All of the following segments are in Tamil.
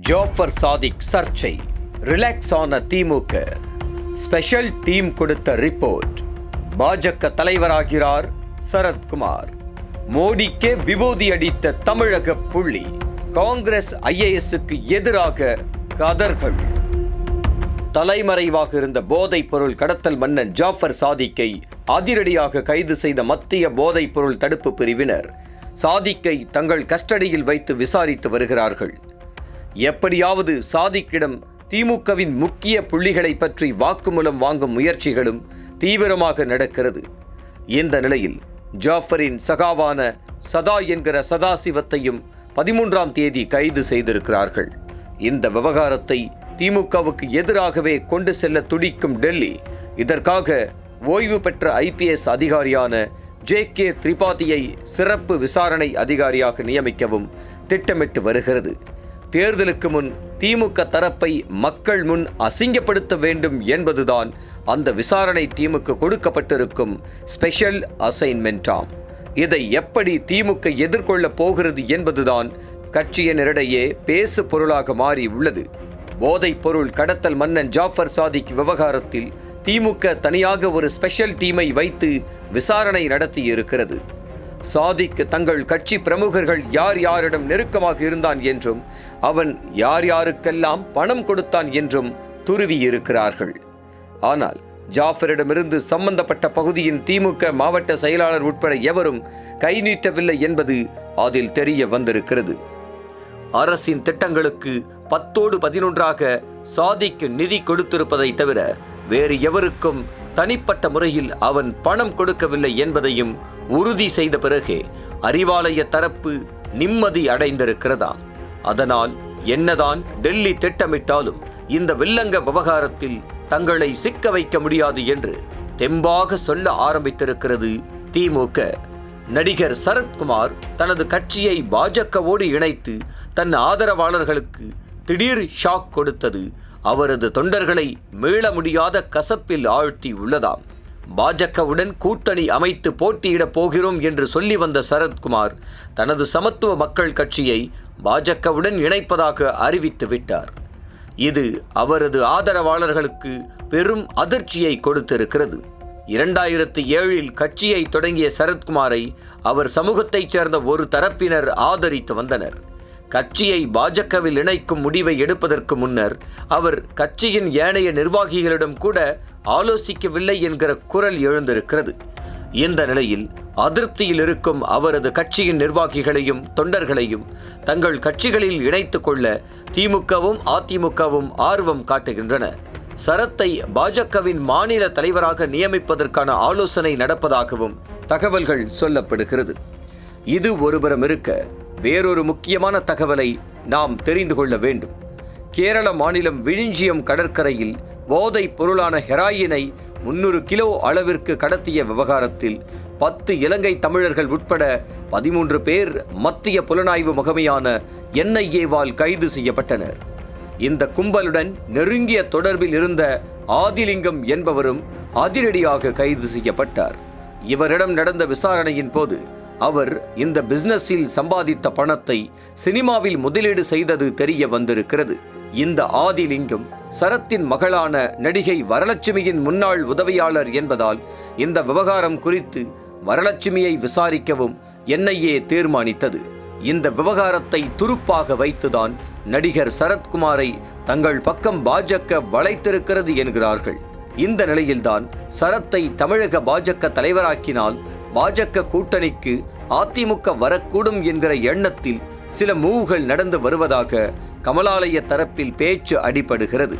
ஜாஃபர் சாதிக் சர்ச்சை. ரிலாக்ஸ் ஆன திமுக. ஸ்பெஷல் டீம் கொடுத்த ரிப்போர்ட். பாஜக தலைவராகிறார் சரத்குமார். மோடிக்கே விபூதி அடித்த தமிழக புள்ளி. காங்கிரஸ் ஐஏஎஸ்க்கு எதிராக கதர்கள். தலைமறைவாக இருந்த போதைப் பொருள் கடத்தல் மன்னன் ஜாஃபர் சாதிக்கை அதிரடியாக கைது செய்த மத்திய போதைப் பொருள் தடுப்பு பிரிவினர். சாதிக்கை தங்கள் கஸ்டடியில் வைத்து விசாரித்து வருகிறார்கள். எப்படியாவது சாதிக்கிடம். திமுகவின் முக்கிய புள்ளிகளை பற்றி வாக்குமூலம் வாங்கும் முயற்சிகளும் தீவிரமாக நடக்கிறது. இந்த நிலையில் ஜாஃபரின் சகாவான சதா என்கிற சதாசிவத்தையும் பதிமூன்றாம் தேதி கைது செய்திருக்கிறார்கள். இந்த விவகாரத்தை திமுகவுக்கு எதிராகவே கொண்டு செல்ல துடிக்கும் டெல்லி இதற்காக ஓய்வு பெற்ற ஐபிஎஸ் அதிகாரியான ஜே கே திரிபாதியை சிறப்பு விசாரணை அதிகாரியாக நியமிக்கவும் திட்டமிட்டு வருகிறது. தேர்தலுக்கு முன் திமுக தரப்பை மக்கள் முன் அசிங்கப்படுத்த வேண்டும் என்பதுதான் அந்த விசாரணை டீமுக்கு கொடுக்கப்பட்டிருக்கும் ஸ்பெஷல் அசைன்மெண்டாம். இதை எப்படி திமுக எதிர்கொள்ளப் போகிறது என்பதுதான் கட்சியினரிடையே பேசு பொருளாக மாறி உள்ளது. போதைப் பொருள் கடத்தல் மன்னன் ஜாஃபர் சாதிக் விவகாரத்தில் திமுக தனியாக ஒரு ஸ்பெஷல் டீமை வைத்து விசாரணை நடத்தியிருக்கிறது. சாதிக்கு தங்கள் கட்சி பிரமுகர்கள் யார் யாரிடம் நெருக்கமாக இருந்தான் என்றும் அவன் யார் யாருக்கெல்லாம் பணம் கொடுத்தான் என்றும் துருவியிருக்கிறார்கள். ஆனால் ஜாஃபரிடமிருந்து சம்பந்தப்பட்ட பகுதியின் திமுக மாவட்ட செயலாளர் உட்பட எவரும் கை நீட்டவில்லை என்பது அதில் தெரிய வந்திருக்கிறது. அரசின் திட்டங்களுக்கு பத்தோடு பதினொன்றாக சாதிக்கு நிதி கொடுத்திருப்பதை தவிர வேறு எவருக்கும் தனிப்பட்ட முறையில் அவன் பணம் கொடுக்கவில்லை என்பதையும் உறுதி செய்த பிறகே அறிவாலய தரப்பு நிம்மதி அடைந்திருக்கிறதாம். அதனால் என்னதான் டெல்லி திட்டமிட்டாலும் இந்த வில்லங்க விவகாரத்தில் தங்களை சிக்க வைக்க முடியாது என்று தெம்பாக சொல்ல ஆரம்பித்திருக்கிறது திமுக நடிகர் சரத்குமார் தனது கட்சியை பாஜகவோடு இணைத்து தன் ஆதரவாளர்களுக்கு திடீர் ஷாக் கொடுத்தது அவரது தொண்டர்களை மீள முடியாத கசப்பில் ஆழ்த்தி உள்ளதாம். பாஜகவுடன் கூட்டணி அமைத்து போட்டியிடப் போகிறோம் என்று சொல்லி வந்த சரத்குமார் தனது சமத்துவ மக்கள் கட்சியை பாஜகவுடன் இணைப்பதாக அறிவித்து விட்டார். இது அவரது ஆதரவாளர்களுக்கு பெரும் அதிர்ச்சியை கொடுத்திருக்கிறது. இரண்டாயிரத்தி ஏழில் கட்சியை தொடங்கிய சரத்குமாரை அவர் சமூகத்தைச் சேர்ந்த ஒரு தரப்பினர் ஆதரித்து வந்தனர். கட்சியை பாஜகவில் இணைக்கும் முடிவை எடுப்பதற்கு முன்னர் அவர் கட்சியின் ஏனைய நிர்வாகிகளிடம் கூட ஆலோசிக்கவில்லை என்கிற குரல் எழுந்திருக்கிறது. இந்த நிலையில் அதிருப்தியில் இருக்கும் அவரது கட்சியின் நிர்வாகிகளையும் தொண்டர்களையும் தங்கள் கட்சிகளில் இணைத்து கொள்ள திமுகவும் அதிமுகவும் ஆர்வம் காட்டுகின்றன. சரத்தை பாஜகவின் மாநில தலைவராக நியமிப்பதற்கான ஆலோசனை நடப்பதாகவும் தகவல்கள் சொல்லப்படுகிறது. இது ஒருபுறம் இருக்க வேறொரு முக்கியமான தகவலை நாம் தெரிந்து கொள்ள வேண்டும். கேரள மாநிலம் விழிஞ்சியம் கடற்கரையில் போதைப் பொருளான ஹெராயினை முன்னூறு கிலோ அளவிற்கு கடத்திய விவகாரத்தில் பத்து இலங்கை தமிழர்கள் உட்பட பதிமூன்று பேர் மத்திய புலனாய்வு முகமையான என்ஐஏவால் கைது செய்யப்பட்டனர். இந்த கும்பலுடன் நெருங்கிய தொடர்பில் இருந்த ஆதிலிங்கம் என்பவரும் அதிரடியாக கைது செய்யப்பட்டார். இவரிடம் நடந்த விசாரணையின் போது அவர் இந்த பிசினஸில் சம்பாதித்த பணத்தை சினிமாவில் முதலீடு செய்தது தெரிய வந்திருக்கிறது. இந்த ஆதிலிங்கம் சரத்தின் மகளான நடிகை வரலட்சுமியின் முன்னாள் உதவியாளர் என்பதால் இந்த விவகாரம் குறித்து வரலட்சுமியை விசாரிக்கவும் என்ஐஏ தீர்மானித்தது. இந்த விவகாரத்தை துருப்பாக வைத்துதான் நடிகர் சரத்குமாரை தங்கள் பக்கம் பாஜக வளைத்திருக்கிறது என்கிறார்கள். இந்த நிலையில்தான் சரத்தை தமிழக பாஜக தலைவராக்கினால் பாஜக கூட்டணிக்கு அதிமுக வரக்கூடும் என்கிற எண்ணத்தில் சில மூவுகள் நடந்து வருவதாக கமலாலய தரப்பில் பேச்சு அடிபடுகிறது.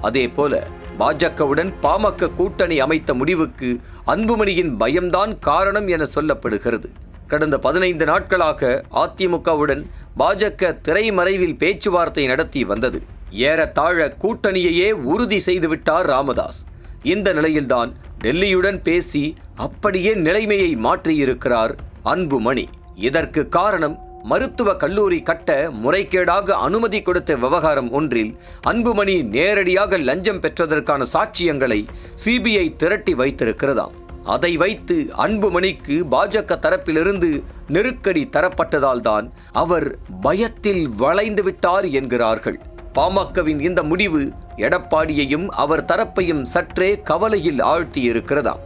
அதே போல பாஜகவுடன் பாமக கூட்டணி அமைத்த முடிவுக்கு அன்புமணியின் பயம்தான் காரணம் என சொல்லப்படுகிறது. கடந்த பதினைந்து நாட்களாக அதிமுகவுடன் பாஜக திரைமறைவில் பேச்சுவார்த்தை நடத்தி வந்தது. ஏறத்தாழ கூட்டணியையே உறுதி செய்துவிட்டார் ராமதாஸ். இந்த நிலையில்தான் டெல்லியுடன் பேசி அப்படியே நிலைமையை மாற்றியிருக்கிறார் அன்புமணி. இதற்கு காரணம் மருத்துவ கல்லூரி கட்ட முறைகேடாக அனுமதி கொடுத்த விவகாரம் ஒன்றில் அன்புமணி நேரடியாக லஞ்சம் பெற்றதற்கான சாட்சியங்களை சிபிஐ திரட்டி வைத்திருக்கிறதாம். அதை வைத்து அன்புமணிக்கு பாஜக தரப்பிலிருந்து நெருக்கடி தரப்பட்டதால் தான் அவர் பயத்தில் வளைந்து விட்டார் என்கிறார்கள். பாமகவின் இந்த முடிவு எடப்பாடியையும் அவர் தரப்பையும் சற்றே கவலையில் ஆழ்த்தியிருக்கிறதாம்.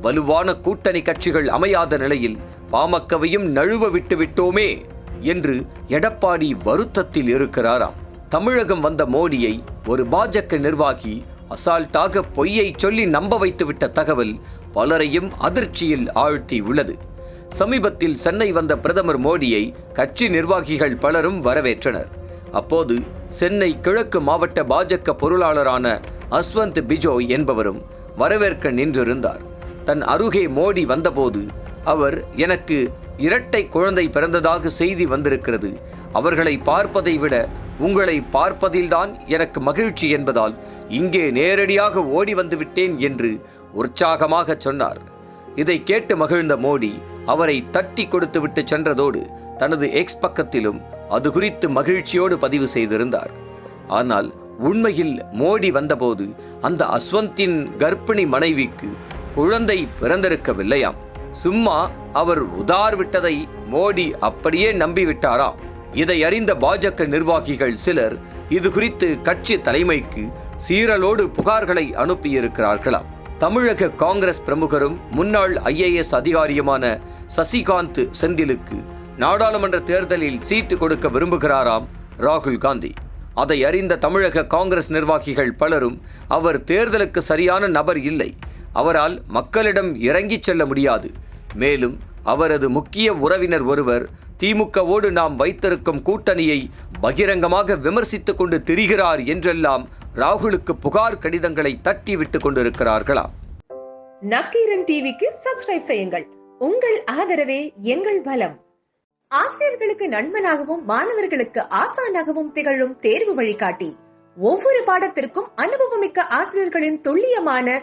வலுவான கூட்டணி கட்சிகள் அமையாத நிலையில் பாமகவையும் நழுவ விட்டு விட்டோமே என்று எடப்பாடி வருத்தத்தில் இருக்கிறாராம். தமிழகம் வந்த மோடியை ஒரு பாஜக நிர்வாகி அசால்ட்டாக பொய்யை சொல்லி நம்ப வைத்துவிட்ட தகவல் பலரையும் அதிர்ச்சியில் ஆழ்த்தி உள்ளது. சமீபத்தில் சென்னை வந்த பிரதமர் மோடியை கட்சி நிர்வாகிகள் பலரும் வரவேற்றனர். அப்போது சென்னை கிழக்கு மாவட்ட பாஜக பொருளாளரான அஸ்வந்த் பிஜோய் என்பவரும் வரவேற்க நின்றிருந்தார். தன் அருகே மோடி வந்தபோது அவர் எனக்கு இரட்டை குழந்தை பிறந்ததாக செய்தி வந்திருக்கிறது. அவர்களை பார்ப்பதை விட உங்களை பார்ப்பதில்தான் எனக்கு மகிழ்ச்சி என்பதால் இங்கே நேரடியாக ஓடி வந்துவிட்டேன் என்று உற்சாகமாக சொன்னார். இதை கேட்டு மகிழ்ந்த மோடி அவரை தட்டி கொடுத்துவிட்டு சென்றதோடு தனது எக்ஸ் பக்கத்திலும் அது குறித்து மகிழ்ச்சியோடு பதிவு செய்திருந்தார். ஆனால் உண்மையில் மோடி வந்தபோது அந்த அஸ்வந்தின் கர்ப்பிணி மனைவிக்கு குழந்தை பிறந்திருக்கவில்லையாம். சும்மா அவர் உதார் விட்டதை மோடி அப்படியே நம்பிவிட்டாராம் இதை அறிந்த பாஜக நிர்வாகிகள் சிலர் இது குறித்து கட்சி தலைமைக்கு சீரலோடு புகார்களை அனுப்பியிருக்கிறார்களாம். தமிழக காங்கிரஸ் பிரமுகரும் முன்னாள் ஐஏஎஸ் அதிகாரியுமான சசிகாந்த் செந்திலுக்கு நாடாளுமன்ற தேர்தலில் சீட்டு கொடுக்க விரும்புகிறாராம் ராகுல் காந்தி. அதை அறிந்த தமிழக காங்கிரஸ் நிர்வாகிகள் பலரும் அவர் தேர்தலுக்கு சரியான நபர் இல்லை அவரால் மக்களிடம் இறங்கிச் செல்ல முடியாது. மேலும் அவரது முக்கிய உறவினர் ஒருவர் திமுகவோடு நாம் வைத்திருக்கும் கூட்டணியை பகிரங்கமாக விமர்சித்துக் கொண்டு திரிகிறார் என்றெல்லாம் ராகுலுக்கு புகார் கடிதங்களை தட்டி விட்டு கொண்டிருக்கிறார்களாம் நக்கீரன் டிவிக்கு சப்ஸ்கிரைப் செய்யுங்கள். உங்கள் ஆதரவே எங்கள் பலம் ஆசிரியர்களுக்கு நண்பனாகவும் மாணவர்களுக்கு ஆசானாகவும் திகழும் தேர்வு வழிகாட்டி. ஒவ்வொரு பாடத்திற்கும் அனுபவமிக்க ஆசிரியர்களின் துல்லியமான